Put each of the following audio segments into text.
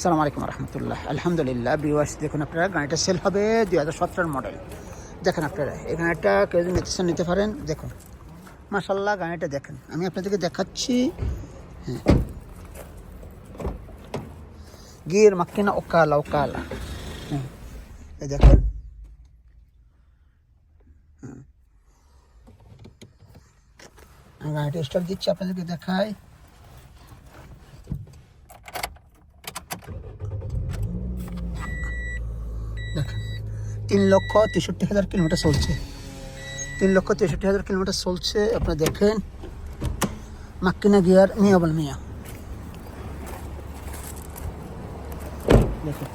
সালাম আলাইকুম রহমতুল্লাহ। আলহামদুলিল্লাহ বিওয়াস দেখুন আপনারা, গাড়িটা সেল হবে দুই হাজার সতেরোর মডেল দেখেন আপনারা, এই গাড়িটা কেউ যদি নিতে পারেন, দেখুন। মাসাল্লাহ গাড়িটা দেখেন। আমি আপনাদেরকে দেখাচ্ছি হ্যাঁ। গির মাক্কিনা ওকালা ওকালা। হ্যাঁ এই দেখেন। আমি গাড়িটা স্টার্ট দিচ্ছি, আপনাদেরকে দেখাই। তিন লক্ষ তেষট্টি হাজার কিলোমিটার চলছে। তিন লক্ষ তেষট্টি হাজার কিলোমিটার চলছে আপনারা দেখেন। মাক্কিনা গিয়ার, মিয়া বল মিয়া। দেখুন।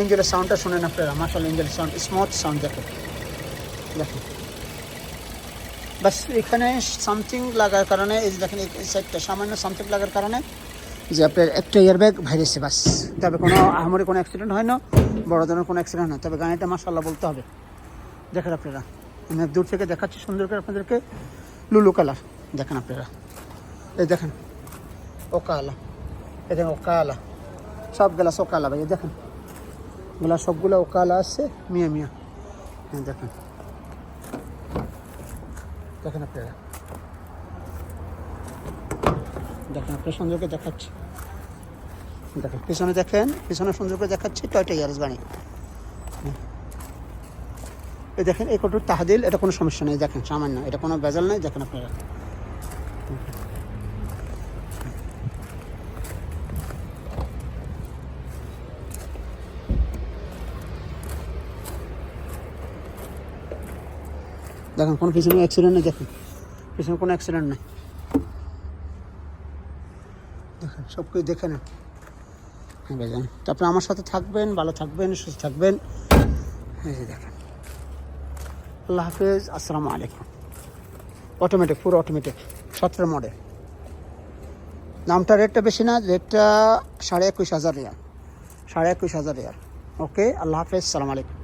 ইঞ্জিনের সাউন্ডটা শুনেন আপনারা মাসাল ইঞ্জিনের সাউন্ড স্মুথ সাউন্ড দেখেন। দেখেন। বাস এখানে সামথিং লাগার কারণে, এই যে দেখেন, এই সাইডটা সামান্য সামথিং লাগার কারণে যে আপনার একটা এয়ারব্যাগ ভাইরেছে, বাস। তবে কোনো আহামরি কোনো অ্যাক্সিডেন্ট হয় না, বড় ধরনের কোনো অ্যাক্সিডেন্ট হয় তবে গাড়িটা মাসাল্লাহ বলতে হবে। দেখেন আপনারা, আমি দূর থেকে দেখাচ্ছি সুন্দর করে আপনাদেরকে লুলু কালার। দেখেন আপনারা। এই দেখেন ওকা আলা এই দেখেন ওকা আলা সব গেলাস ওকা আলা ভাই দেখেন। গ্লাস সবগুলো ওকা আলা আছে, মিয়া মিয়া। দেখেন। দেখেন আপনারা দেখেন, আপনার সংযোগে দেখাচ্ছি। দেখেন, পিছনে দেখেন পিছনে সংযোগে দেখাচ্ছি, টয়টা ইয়ারস গাড়ি এই দেখেন, এই কটুর তাহাদিল, এটা কোনো সমস্যা নেই। দেখেন, সামান্য, এটা কোনো বেজাল নেই। দেখেন আপনারা। দেখেন, কোনো পিছনে অ্যাক্সিডেন্ট নেই, দেখেন। পিছনে কোনো অ্যাক্সিডেন্ট নেই। দেখেন, সব কিছু দেখে নেন। হ্যাঁ ভাইজান তারপরে আমার সাথে থাকবেন, ভালো থাকবেন, সুস্থ থাকবেন। এই দেখেন। আল্লাহ হাফেজ, আসসালামু আলাইকুম। অটোমেটিক পুরো অটোমেটিক সতেরো মডেল দামটা রেটটা বেশি না রেটটা সাড়ে একুশ হাজার রিয়াল। সাড়ে একুশ হাজার রিয়াল। ওকে আল্লাহ হাফেজ সালাম আলাইকুম।